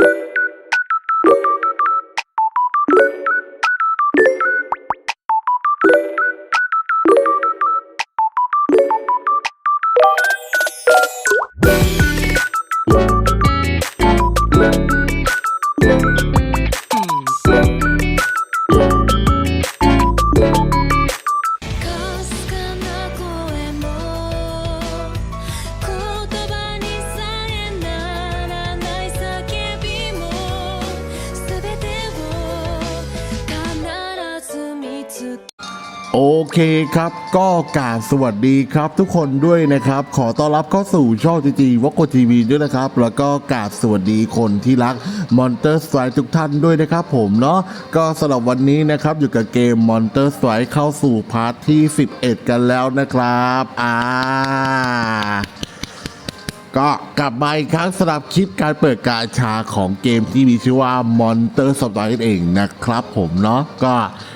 you. โอเคครับ ก็กาบสวัสดีครับ ทุกคนด้วยนะครับ ขอต้อนรับเข้าสู่ช่องจีจีวอกโกทีวีด้วยนะครับ แล้วก็กาบสวัสดีคนที่รักมอนเตอร์สไตร์ทุกท่านด้วยนะครับผมเนาะก็สำหรับวันนี้นะครับอยู่กับเกมมอนเตอร์สไตร์เข้าสู่พาร์ทที่ 11 กันแล้วนะครับอ่า ก็กลับมาอีกครั้งสำหรับคลิปการเปิดกาชาของเกมที่มีชื่อว่า Monster s t r i k e เองนะครับผมเนาะก็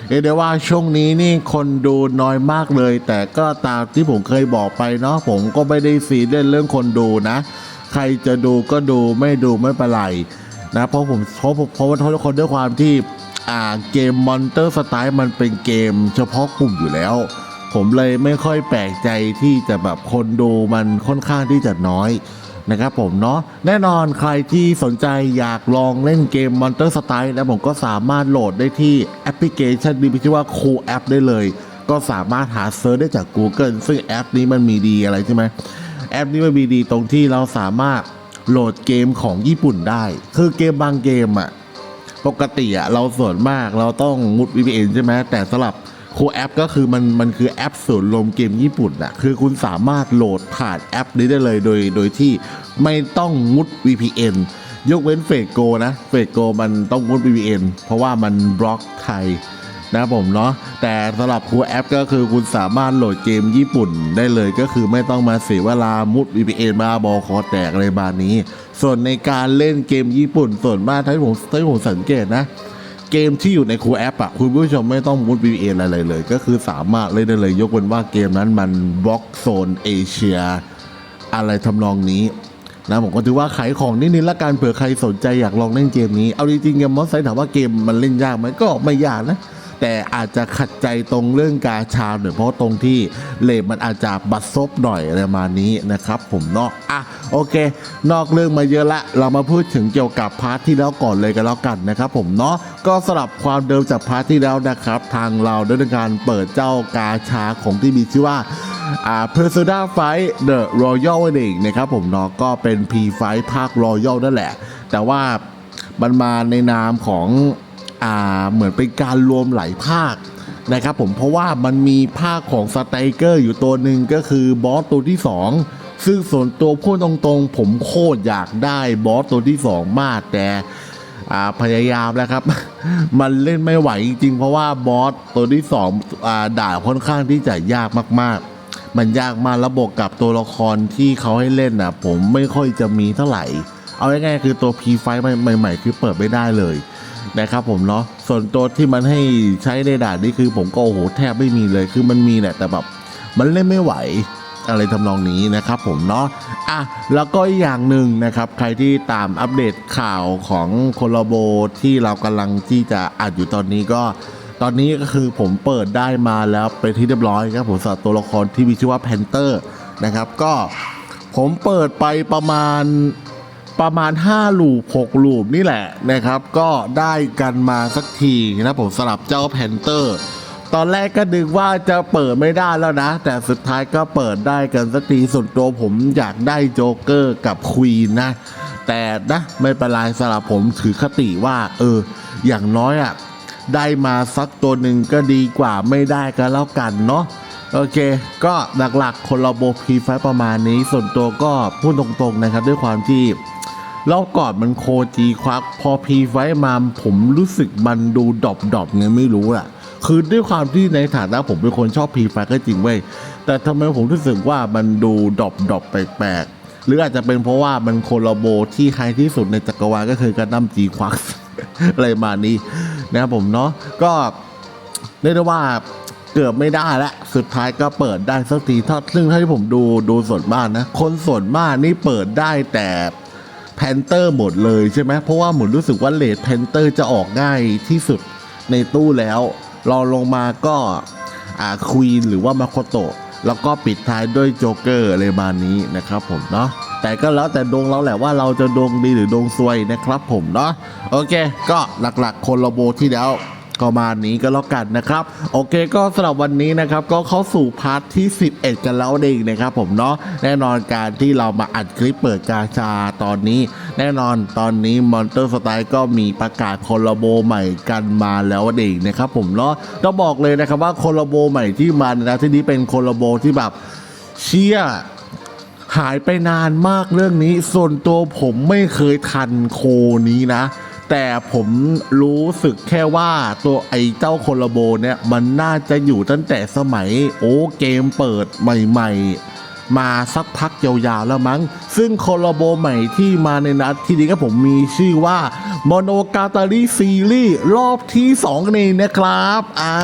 เรียกได้ว่าช่วงนี้นี่คนดูน้อยมากเลย แต่ก็ตามที่ผมเคยบอกไปเนาะผมก็ไม่ได้ซีเรียสเรื่องคนดูนะ ใครจะดูก็ดูไม่ดูไม่เป็นไรนะเพราะผมเพราะเพราะว่าทุกคนด้วยความที่อ่าเกม Monster Strike มันเป็นเกมเฉพาะกลุ่มอยู่แล้ว ผมเลยไม่ค่อยแปลกใจที่จะแบบคนดูมันค่อนข้างที่จะน้อยนะครับผมเนาะแน่นอนใครที่สนใจอยากลองเล่นเกม Monster Strike แล้วผมก็สามารถโหลดได้ที่แอปพลิเคชันนี้ที่ว่า Cool App ได้เลย ก็สามารถหาเซิร์ชได้จาก Google ซึ่งแอปนี้มันมีดีอะไรใช่ไหมแอปนี้มันมีดีตรงที่เราสามารถโหลดเกมของญี่ปุ่นได้ คือเกมบางเกมอะปกติอะเราส่วนมากเราต้องมุด VPN ใช่ไหมแต่สำหรับ โคแอปก็คือมันมันคือแอปส่วนรวมเกมญี่ปุ่นอะคือคุณสามารถโหลดผ่านแอปนี้ได้เลยโดยโดยที่ไม่ต้องมุด VPN ยกเว้นเฟกโกนะ เฟกโกมันต้องมุด VPN เพราะว่ามันบล็อกไทยนะผมเนาะแต่สำหรับคูแอปก็คือคุณสามารถโหลดเกมญี่ปุ่นได้เลยก็คือไม่ต้องมาเสียเวลามุด VPN มาบอคอแตกอะไรบานนี้ ส่วนในการเล่นเกมญี่ปุ่นส่วนมากถ้าผมถ้าผมสังเกตนะ เกมที่อยู่ในคูแอปอะคุณผู้ชมไม่ต้องมุด VPN อะไรเลย ก็คือสามารถเล่นได้เลย ยกเว้นว่าเกมนั้นมันบล็อกโซนเอเชีย อะไรทำนองนี้นะผมก็ถือว่าขายของนิดนึงละกันเผื่อใครสนใจอยากลองเล่นเกมนี้ เอาจริงๆเกมมอสไซถามว่าเกมมันเล่นยากไหมก็ไม่ยากนะ แต่อาจจะขัดใจตรงเรื่องกาชาหน่อยเพราะตรงที่เลทมันอาจจะบัดซบหน่อยอะไรประมาณนี้นะครับผมเนาะอะโอเค นอกเรื่องมาเยอะละเรามาพูดถึงเกี่ยวกับพาร์ทที่แล้วก่อนเลยกันแล้วกันนะครับผมเนาะก็สลับความเดิมจากพาร์ทที่แล้วนะครับ ทางเราได้ทำการเปิดเจ้ากาชาของที่มีชื่อว่าอ่า Persona 5 The Royal นั่นเองนะครับผมเนาะก็เป็น P5 ภาค Royal นั่นแหละ แต่ว่ามันมาในนามของ เหมือนเป็นการรวมหลายภาคนะครับผมเพราะว่ามันมีภาคของสไตเกอร์อยู่ตัวหนึ่งก็คือบอสตัวที่ 2 ซึ่งส่วนตัวพูดตรงๆ ผมโคตรอยากได้บอสตัวที่ 2 มากแต่พยายามแล้วครับ มันเล่นไม่ไหวจริง ๆ เพราะว่าบอสตัวที่สองอ่าด่าค่อนข้างที่จะยากมากๆ มันยากมากระบบกับตัวละครที่เขาให้เล่นนะผมไม่ค่อยจะมีเท่าไหร่ เอาง่ายๆคือตัว P5 ใหม่ๆ คือเปิดไม่ได้เลย นะครับผมเนาะส่วนตัวที่มันให้ใช้ในด่านนี้คือผมก็โอ้โหแทบไม่มีเลยคือมันมีแหละแต่แบบมันเล่นไม่ไหวอะไรทำนองนี้นะครับผมเนาะอะแล้วก็อีกอย่างหนึ่งนะครับ ใครที่ตามอัปเดตข่าวของโคลาโบที่เรากำลังที่จะอัดอยู่ตอนนี้ก็ ตอนนี้ก็คือผมเปิดได้มาแล้วเป็นที่เรียบร้อยครับผมสำหรับตัวละครที่มีชื่อว่าแพนเตอร์นะครับ ก็ผมเปิดไปประมาณ ประมาณ 5 ลูป6ลูปนี่แหละนะครับ ก็ได้กันมาสักทีนะผมสลับเจ้าแพนเตอร์ ตอนแรกก็นึกว่าจะเปิดไม่ได้แล้วนะ แต่สุดท้ายก็เปิดได้กันสักทีส่วนตัวผมอยากได้โจ๊กเกอร์กับควีนนะ แต่นะไม่เป็นไรสำหรับผมถือคติว่า เออ อย่างน้อยอะได้มาสักตัวหนึ่งก็ดีกว่าไม่ได้ก็แล้วกันเนาะโอเค ก็หลักๆ คนเราโบพีไฟประมาณนี้ ส่วนตัวก็พูดตรงๆนะครับ ด้วยความที่ รอบก่อนมันโคจีควัก พอพีไฟมาผมรู้สึกมันดูดอบดอบๆไงไม่รู้อะคือด้วยความที่ในฐานะผมเป็นคนชอบพีไฟก็จริงเว้ยแต่ทำไมผมรู้สึกว่ามันดูดอบดอบแปลกๆหรืออาจจะเป็นเพราะว่ามันโคลาโบที่ไฮที่สุดในจักรวาลก็คือการดั้มจีควักอะไรมานี้นะครับผมเนาะก็เรียกได้ว่าเกือบไม่ได้และสุดท้ายก็เปิดได้สักทีถ้าซึ่งถ้าที่ผมดูดูส่วนมากนะ คนส่วนมากนี่เปิดได้แต่ แพนเตอร์หมดเลยใช่ไหมเพราะว่าหมุนรู้สึกว่าเลดแพนเตอร์จะออกง่ายที่สุดในตู้แล้วรองลงมาก็อ่าควีนหรือว่ามาโคโตะแล้วก็ปิดท้ายด้วยโจเกอร์อะไรมานี้นะครับผมเนาะแต่ก็แล้วแต่ดวงเราแหละว่าเราจะดวงดีหรือดวงซวยนะครับผมเนาะโอเค ก็หลักๆ คนละโบที่แล้ว ก็มานี้ก็แล้วกันนะครับ โอเคก็สำหรับวันนี้นะครับก็เข้าสู่พาร์ทที่ 11 กันแล้วเองนะครับผมเนาะแน่นอนการที่เรามาอัดคลิปเปิดกาชาตอนนี้ แน่นอนตอนนี้มอนเตอร์สไตล์ก็มีประกาศคอลลาโบใหม่กันมาแล้วเองนะครับผมเนาะต้องบอกเลยนะครับว่าคอลลาโบใหม่ที่มานนะที่นี้เป็นคอลลาโบที่แบบเชี่ยหายไปนานมากเรื่องนี้ ส่วนตัวผมไม่เคยทันโคนี้นะ แต่ผมรู้สึกแค่ว่าตัวไอ้เจ้าโคลาโบเนี่ยมันน่าจะอยู่ตั้งแต่สมัยโอ้เกมเปิดใหม่ ๆ มาสักพักยาวๆแล้วมั้ง ซึ่งโคลาโบใหม่ที่มาในนัดที่นี้ก็ผมมีชื่อว่าโมโนกาตาริซีรีส์รอบที่2นี่นะครับ อ่า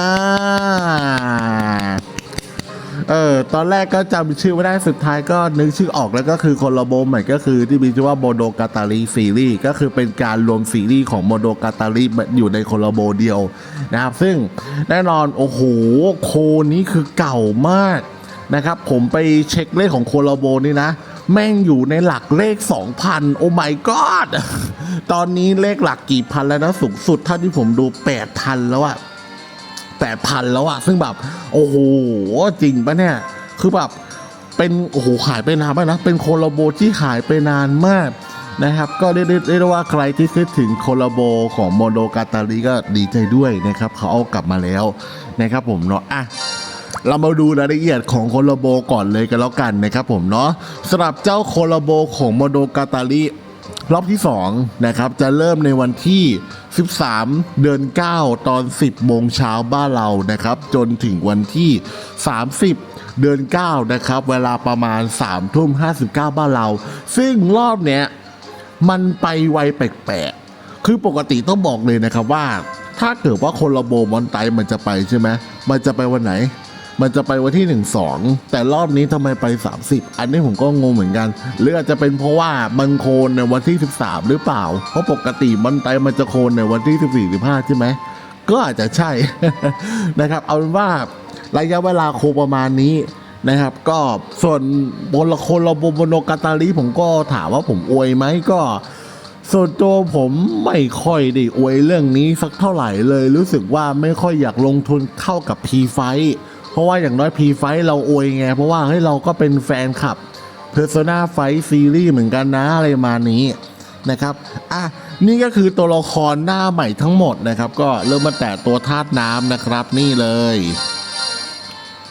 เออตอนแรกก็จำชื่อไม่ได้สุดท้ายก็นึกชื่อออกแล้วก็คือคนละโบใหม่ก็คือที่มีชื่อว่าโมโดกาตาลีซีรีส์ก็คือเป็นการรวมซีรีส์ของโมโดกาตาลีอยู่ในคนละโบเดียวนะครับซึ่งแน่นอนโอ้โหโคนี้คือเก่ามากนะครับผมไปเช็คเลขของโคลาโบนี่นะ แม่งอยู่ในหลักเลข 2,000 โอ้ my god ตอนนี้เลขหลักกี่พันแล้วนะ สูงสุดเท่าที่ผมดู 8,000 แล้วอะ แปดพันแล้วอะซึ่งแบบ โอ้โห จริงปะเนี่ย คือแบบ เป็น โอ้โหหายไปนานมากนะ เป็นโคลาโบที่หายไปนานมากนะครับ ก็เรียกได้เรียกได้ว่าใครที่คิดถึงโคลาโบของโมโดกาตาลีก็ดีใจด้วยนะครับ เขาเอากลับมาแล้วนะครับผมเนาะอะเรามาดูรายละเอียดของโคลาโบก่อนเลยกันแล้วกันนะครับผมเนาะสำหรับเจ้าโคลาโบของโมโดกาตาลีรอบที่2นะครับจะเริ่มในวันที่ 13 เดือน 9 ตอน 10โมงเช้าบ้านเรานะครับ จนถึงวันที่ 30 เดือน 9 นะครับ เวลาประมาณ3ทุ่ม59 บ้านเรา ซึ่งรอบเนี้ยมันไปไวแปลกๆ คือปกติต้องบอกเลยนะครับว่า ถ้าเกิดว่าคนละโบมอนไตมันจะไปใช่ไหมมันจะไปวันไหน มันจะไปวันที่ 1 2 แต่รอบนี้ทำไมไป 30 อันนี้ผมก็งงเหมือนกัน หรืออาจจะเป็นเพราะว่ามันโคนในวันที่ 13 หรือเปล่า เพราะปกติมอนไตมันจะโคนในวันที่ 14 15 ใช่ไหม ก็อาจจะใช่นะครับ เอาเป็นว่าระยะเวลาโคประมาณนี้นะครับ ก็ส่วนบนละคนเราบนโนกาตาลีผมก็ถามว่าผมอวยไหมก็ส่วนตัวผมไม่ค่อยได้อวยเรื่องนี้สักเท่าไหร่เลย รู้สึกว่าไม่ค่อยอยากลงทุนเข้ากับ P ไฟ เพราะว่าอย่างน้อย P ไฟเราอวยไง เพราะว่าเฮ้ยเราก็เป็นแฟนคลับ Persona 5 Series เหมือนกันนะอะไรมานี้นะครับอะนี่ก็คือตัวละครหน้าใหม่ทั้งหมดนะครับ ก็เริ่มมาแต่ตัวธาตุน้ำนะครับนี่เลย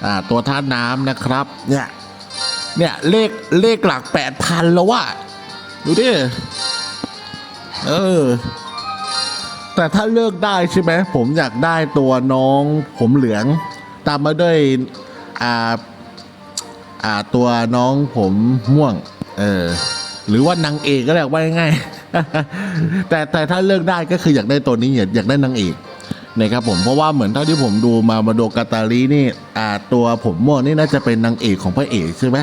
อ่าตัวธาตุน้ำนะครับเนี่ยเนี่ยเลขเลขหลักแปดพันแล้วว่ะดูดิเออ แต่ถ้าเลือกได้ใช่ไหมผมอยากได้ตัวน้องผมเหลือง ตามมาด้วยอ่าอ่าตัวน้องผมม่วง เออ หรือว่านางเอกก็ได้ว่าง่ายๆ แต่แต่ถ้าเลือกได้ก็คืออยากได้ตัวนี้อยากอยากได้นางเอกนะครับผมเพราะว่าเหมือนเท่าที่ผมดูมามาโดกาตาลีนี่อ่าตัวผมม่วงนี่น่าจะเป็นนางเอกของพระเอกใช่ไหม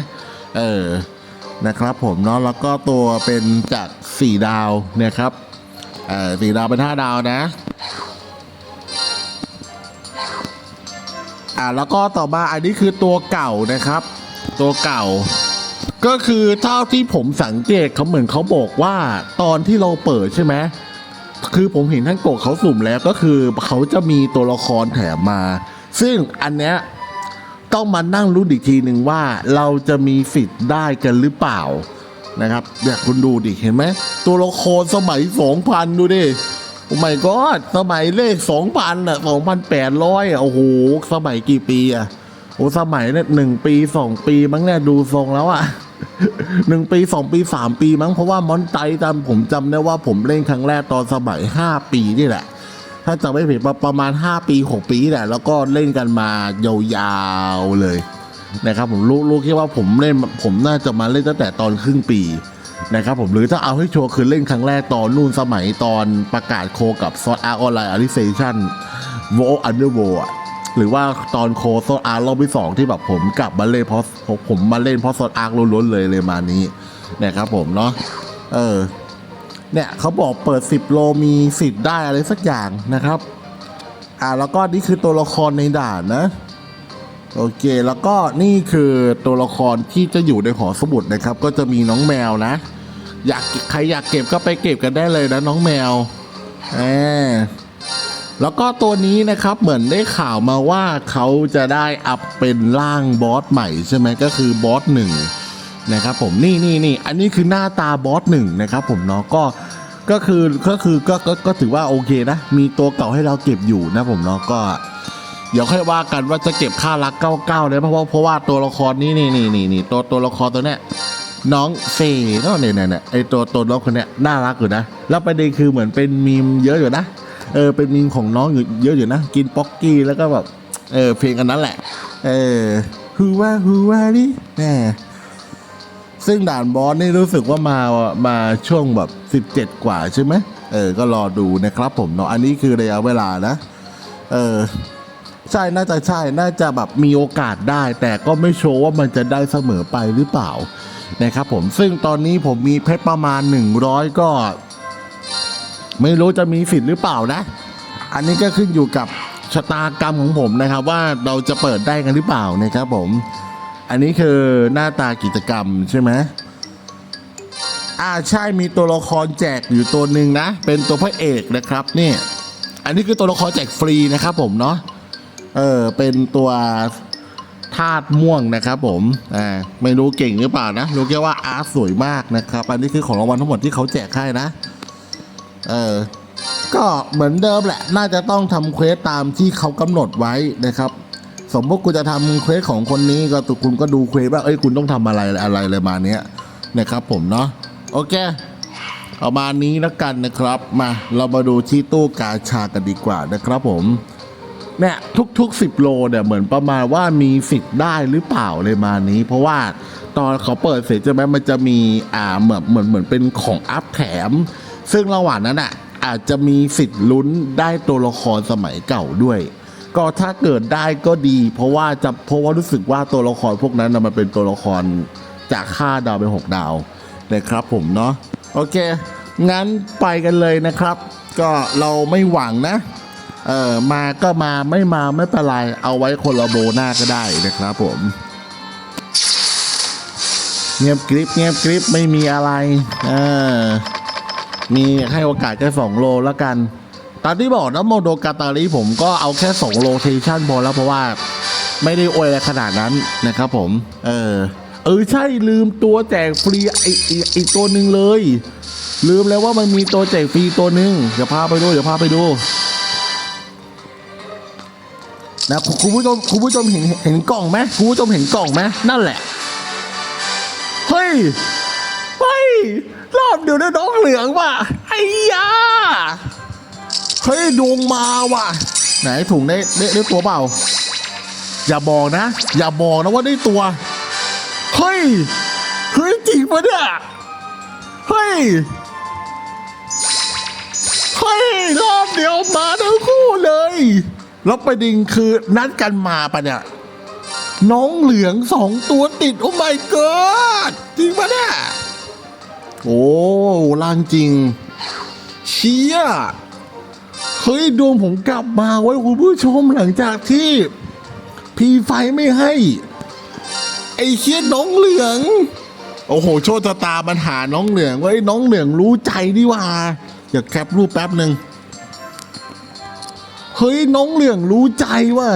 เออนะครับผมเนาะแล้วก็ตัวเป็นจากสี่ดาวนะครับเออสี่ดาวเป็นห้าดาวนะ อ่าแล้วก็ต่อมาอันนี้คือตัวเก่านะครับ ตัวเก่า ก็คือเท่าที่ผมสังเกตเขาเหมือนเขาบอกว่าตอนที่เราเปิดใช่ไหมคือผมเห็นท่านโกะเขาสุ่มแล้วก็คือเขาจะมีตัวละครแถมมา ซึ่งอันเนี้ยต้องมานั่งรู้อีกทีหนึ่งว่าเราจะมีสิทธิ์ได้กันหรือเปล่านะครับเดี๋ยวคุณดูดิเห็นไหมตัวละครสมัยสองพันดูดิ ไม่ก็สมัยเลขสองพันอะสองพันแปดร้อยอะโอ้โหสมัยกี่ปีอะโอ้สมัยเนี่ยหนึ่งปีสองปีมั้งเนี่ยดูทรงแล้วอะหนึ่งปีสองปีสามปีมั้งเพราะว่ามอนไตตามผมจำได้ว่าผมเล่นครั้งแรกตอนสมัยห้าปีนี่แหละ ถ้าจำไม่ผิดประประมาณ5ปี6ปีแหละ แล้วก็เล่นกันมายาวๆเลยนะครับผมรู้รู้แค่ว่าผมเล่นผมน่าจะมาเล่นตั้งแต่ตอนครึ่งปี นะครับผมหรือถ้าเอาให้ชัวร์คือเล่นครั้งแรกตอนนู่นสมัยตอนประกาศโคกับซอสอาร์ออนไลน์อาริเซชันโวอันเดอร์โวหรือว่าตอนโคซอสอาร์รอบที่สองที่แบบผมกลับมาเล่นเพราะผมมาเล่นเพราะซอสอาร์ล้วนๆเลยเลยมานี้นะครับผมเนาะเออเนี่ยเขาบอกเปิด 10 โลมีสิทธิ์ได้อะไรสักอย่างนะครับ อ่าแล้วก็นี่คือตัวละครในด่านนะ โอเค แล้วก็นี่คือตัวละครที่จะอยู่ในหอสมุดนะครับ ก็จะมีน้องแมวนะ อยากใครอยากเก็บก็ไปเก็บกันได้เลยนะน้องแมวแหมแล้วก็ตัวนี้นะครับเหมือนได้ข่าวมาว่าเขาจะได้อัพเป็นร่างบอสใหม่ใช่ไหมก็คือบอสหนึ่งนะครับผมนี่นี่นี่อันนี้คือหน้าตาบอสหนึ่งนะครับผมเนาะก็ก็คือก็คือก็ก็ก็ถือว่าโอเคนะ มีตัวเก่าให้เราเก็บอยู่นะผมเนาะก็ เดี๋ยวค่อยว่ากันว่าจะเก็บค่ารักเก้าเก้าเลยเพราะว่าเพราะว่าตัวละครนี้นี่นี่นี่นี่ตัวตัวละครตัวเนี้ยน้องเฟย์เนาะเนี่ยเนี่ยเนี่ยไอตัวตัวน้องคนเนี้ยน่ารักอยู่นะแล้วประเด็นคือเหมือนเป็นมีมเยอะอยู่นะเออเป็นมีมของน้องอยู่เยอะอยู่นะ กินป๊อกกี้แล้วก็แบบเออเพลงอันนั้นแหละ เออฮูว่าฮูว่าดิแหมซึ่งด่านบอสนี่รู้สึกว่ามามาช่วงแบบ 17 กว่าใช่ไหมเออ ก็รอดูนะครับผมเนาะอันนี้คือระยะเวลานะ เออ ใช่น่าจะใช่น่าจะแบบมีโอกาสได้ แต่ก็ไม่โชว์ว่ามันจะได้เสมอไปหรือเปล่านะครับผมซึ่งตอนนี้ผมมีเพชรประมาณ 100 ก็ ไม่รู้จะมีสิทธิ์หรือเปล่านะ อันนี้ก็ขึ้นอยู่กับชะตากรรมของผมนะครับ ว่าเราจะเปิดได้กันหรือเปล่านะครับผม อันนี้คือหน้าตากิจกรรมใช่ไหมอ่าใช่มีตัวละครแจกอยู่ตัวหนึ่งนะ เป็นตัวพระเอกนะครับนี่ อันนี้คือตัวละครแจกฟรีนะครับผมเนาะ เออเป็นตัวธาตุม่วงนะครับผมอ่าไม่รู้เก่งหรือเปล่านะ รู้แค่ว่าอาร์ตสวยมากนะครับ อันนี้คือของรางวัลทั้งหมดที่เขาแจกให้นะ เออก็เหมือนเดิมแหละ น่าจะต้องทำเควสตามที่เขากำหนดไว้นะครับ สมมติคุณจะทำเควสของคนนี้ก็ตุคุณก็ดูเควสว่าเอ้ยคุณต้องทำอะไรอะไรอะไรมาเนี้ยนะครับผมเนาะโอเคประมาณนี้แล้วกันนะครับ มาเรามาดูที่ตู้กาชากันดีกว่านะครับผม เนี่ยทุก ๆ 10 โลเนี่ยเหมือนประมาณว่ามีสิทธิ์ได้หรือเปล่าเลยมานี้ เพราะว่าตอนเขาเปิดเสร็จใช่ไหมมันจะมีอ่าเหมือนเหมือนเหมือนเป็นของอัพแถม ซึ่งระหว่างนั้นอะอาจจะมีสิทธิ์ลุ้นได้ตัวละครสมัยเก่าด้วย ก็ถ้าเกิดได้ก็ดี เพราะว่าจะเพราะว่ารู้สึกว่าตัวละครพวกนั้นนะมันเป็นตัวละครจากค่าดาวเป็นหกดาวนะครับผมเนาะโอเค งั้นไปกันเลยนะครับ ก็เราไม่หวังนะ เออมาก็มาไม่มาไม่เป็นไร เอาไว้คนละโบหน้าก็ได้นะครับผม เงียบกริบเงียบกริบไม่มีอะไรเออมีให้โอกาสแค่สองโลแล้วกันตามที่บอกนะโมโดกาตาลีผมก็เอาแค่สองโลเทชันพอแล้วเพราะว่าไม่ได้อวยอะไรขนาดนั้นนะครับผม เออ เออใช่ลืมตัวแจกฟรีไอไอไอีกตัวหนึ่งเลย ลืมแล้วว่ามันมีตัวแจกฟรีตัวหนึ่งเดี๋ยวพาไปดูเดี๋ยวพาไปดู นะคุณผู้ชมคุณผู้ชมเห็นเห็นกล่องไหมคุณผู้ชมเห็นกล่องไหมนั่นแหละ เฮ้ย เฮ้ย รอบเดียวได้น้องเหลืองว่ะไอ้ยาเฮ้ยดวงมาว่ะ ไหนถุงได้ได้ได้ตัวเปล่า อย่าบอกนะ อย่าบอกนะว่าได้ตัว เฮ้ย เฮ้ยจริงปะเนี่ยเฮ้ยเฮ้ยรอบเดียวมาทั้งคู่เลย แล้วประเด็นคือนัดกันมาปะเนี่ย น้องเหลืองสองตัวติด โอ้ my god จริงปะเนี่ย โอ้ล่างจริง เชี่ยเฮ้ยดวงผมกลับมาไว้คุณผู้ชมหลังจากที่ พีไฟไม่ให้ ไอ้เชี่ยน้องเหลือง โอ้โห โชคชะตามันหาน้องเหลืองไว้น้องเหลืองรู้ใจดีว่า อยากแคปรูปแป๊บหนึ่ง เฮ้ยน้องเหลืองรู้ใจว่ะ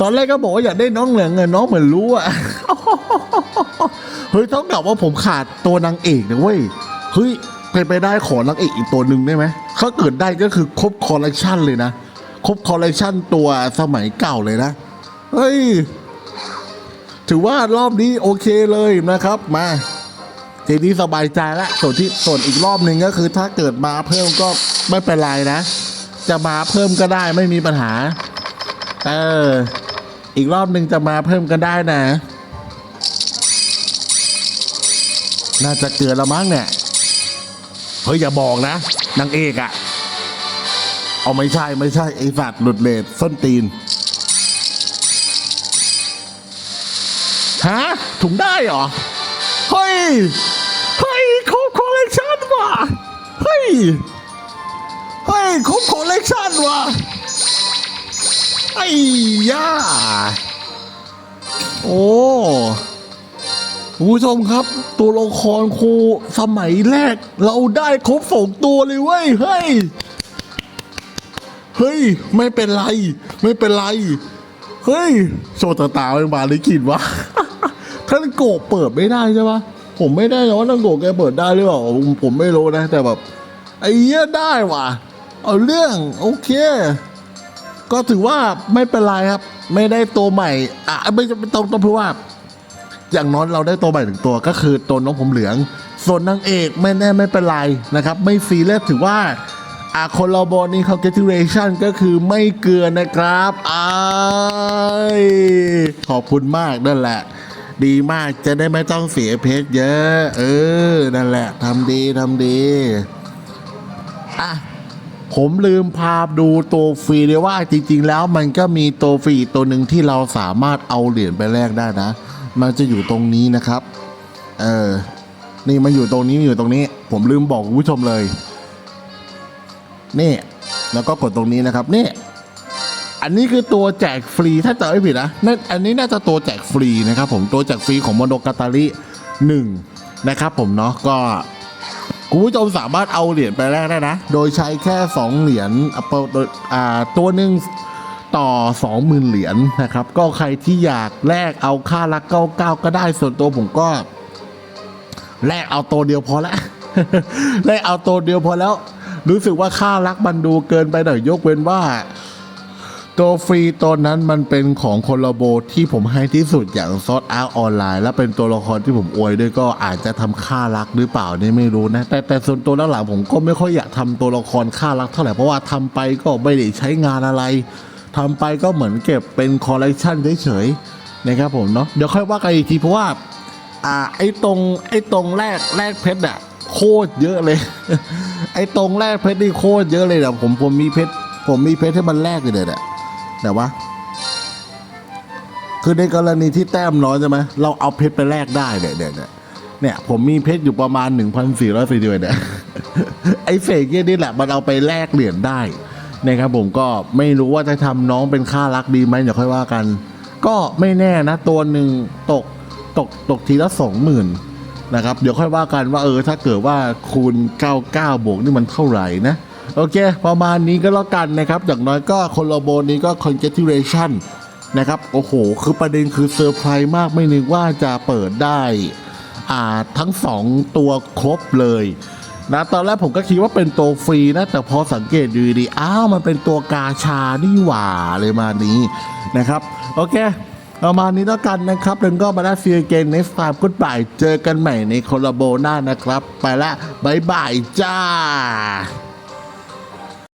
ตอนแรกก็บอกว่าอยากได้น้องเหลืองไงน้องเหมือนรู้อะเฮ้ยเท่ากับว่าผมขาดตัวนางเอกนะเว้ยเฮ้ยเป็นไปได้ขอนางเอกอีกตัวหนึ่งได้ไหมถ้าเกิดได้ก็คือครบคอลเลกชันเลยนะครบคอลเลกชันตัวสมัยเก่าเลยนะเฮ้ยถือว่ารอบนี้โอเคเลยนะครับมาทีนี้สบายใจล้วส่วนที่ส่วนอีกรอบหนึ่งก็คือถ้าเกิดมาเพิ่มก็ไม่เป็นไรนะ จะมาเพิ่มก็ได้ไม่มีปัญหา เออ อีกรอบหนึ่งจะมาเพิ่มก็ได้นะ น่าจะเกินละมั้งเนี่ย เฮ้ย อย่าบอกนะนางเอกอะเอาไม่ใช่ไม่ใช่ไอสัตว์หลุดเลดส้นตีน ฮะ ถุงได้เหรอ เฮ้ย เฮ้ยเขาคอลเลกชันว่ะ เฮ้ย ยครบคอลเลกชันว่ะไอ้ย่า โอ้คุณผู้ชมครับ ตัวละครครูสมัยแรก เราได้ครบสองตัวเลยเว้ย เฮ้ย เฮ้ย ไม่เป็นไร ไม่เป็นไร เฮ้ย โชว์ตาตาเป็นบาลิกินวะท่านโกเปิดไม่ได้ใช่ปะผมไม่ได้นะว่าท่านโกแกเปิดได้หรือเปล่าผมผมไม่รู้นะ แต่แบบไอ้เหี้ยได้ว่ะ เอาเรื่องโอเค ก็ถือว่าไม่เป็นไรครับ ไม่ได้ตัวใหม่ อะไม่ไม่ต้องต้องพูดว่า อย่างน้อยเราได้ตัวใหม่หนึ่งตัวก็คือตัวน้องผมเหลือง ส่วนนางเอกไม่แน่ไม่เป็นไรนะครับ ไม่ซีเรียสถือว่าอาคนเราบอนี้เขา gratulation ก็คือไม่เกลือนะครับอ้ายขอบคุณมากนั่นแหละ ดีมากจะได้ไม่ต้องเสียเพชรเยอะ เออ นั่นแหละทำดีทำดี อะ ผมลืมพาดูตัวฟรีเลยว่าจริง ๆ แล้วมันก็มีตัวฟรีตัวหนึ่งที่เราสามารถเอาเหรียญไปแลกได้นะ มันจะอยู่ตรงนี้นะครับ เออ นี่มันอยู่ตรงนี้มันอยู่ตรงนี้ ผมลืมบอกคุณผู้ชมเลย นี่ แล้วก็กดตรงนี้นะครับ นี่ อันนี้คือตัวแจกฟรีถ้าจำไม่ผิดนะนั่นอันนี้น่าจะตัวแจกฟรีนะครับ ผมตัวแจกฟรีของโมโนกาตาริหนึ่งนะครับ ผมเนาะก็ คุณผู้ชมสามารถเอาเหรียญไปแลกได้นะ โดยใช้แค่ 2 เหรียญอ่าตัวหนึ่งต่อ 20,000 เหรียญนะครับ ก็ใครที่อยากแลกเอาค่าละ99 ก็ได้ส่วนตัวผมก็แลกเอาตัวเดียวพอแล้วแลกเอาตัวเดียวพอแล้ว รู้สึกว่าค่ารักมันดูเกินไปหน่อยยกเว้นว่า ตัวฟรีตัวนั้นมันเป็นของคนละโบที่ผมให้ที่สุดอย่างซอสอาร์ออนไลน์ และเป็นตัวละครที่ผมอวยด้วยก็อาจจะทำค่ารักหรือเปล่านี่ไม่รู้นะ แต่แต่ส่วนตัวหลังๆผมก็ไม่ค่อยอยากทำตัวละครค่ารักเท่าไหร่เพราะว่าทำไปก็ไม่ได้ใช้งานอะไรทำไปก็เหมือนเก็บเป็นคอลเลกชันเฉยๆนะครับผมเนาะเดี๋ยวค่อยว่ากันอีกทีเพราะว่าอ่าไอ้ตรงไอ้ตรงแรกแรกเพชรอะโคตรเยอะเลย ไอ้ตรงแรกเพชรนี่โคตรเยอะเลยแต่ผมผมมีเพชรผมมีเพชรให้มันแลกเลยเนี่ย แต่ว่า คือในกรณีที่แต้มน้อยใช่ไหมเราเอาเพชรไปแลกได้เนี่ยเนี่ยเนี่ยเนี่ย ผมมีเพชรอยู่ประมาณ 1,400สี่ด้วยเนี่ยไอ้เฟกเนี่ยนี่แหละมันเอาไปแลกเหรียญได้นะครับผมก็ไม่รู้ว่าจะทำน้องเป็นค่ารักดีไหมเดี๋ยวค่อยว่ากัน ก็ไม่แน่นะ ตัวหนึ่งตกตกตกทีละสองหมื่นนะครับ เดี๋ยวค่อยว่ากันว่าเออถ้าเกิดว่าคูณ 99 บวกนี่มันเท่าไหร่นะ โอเค ประมาณนี้ก็แล้วกันนะครับ อย่างน้อยก็คนละโบนี้ก็ congratulation นะครับ โอ้โห คือประเด็นคือเซอร์ไพรส์มากไม่นึกว่าจะเปิดได้อ่าทั้งสองตัวครบเลยนะตอนแรกผมก็คิดว่าเป็นตัวฟรีนะ แต่พอสังเกตดูดีอ้าวมันเป็นตัวกาชานี่หว่าเลยมานี้นะครับ โอเคประมาณนี้แล้วกันนะครับแล้วก็มาได้ซีเกนในสตาร์กุดบ่ายเจอกันใหม่ในคอลลาโบหน้านะครับ ไปละบายบายจ้า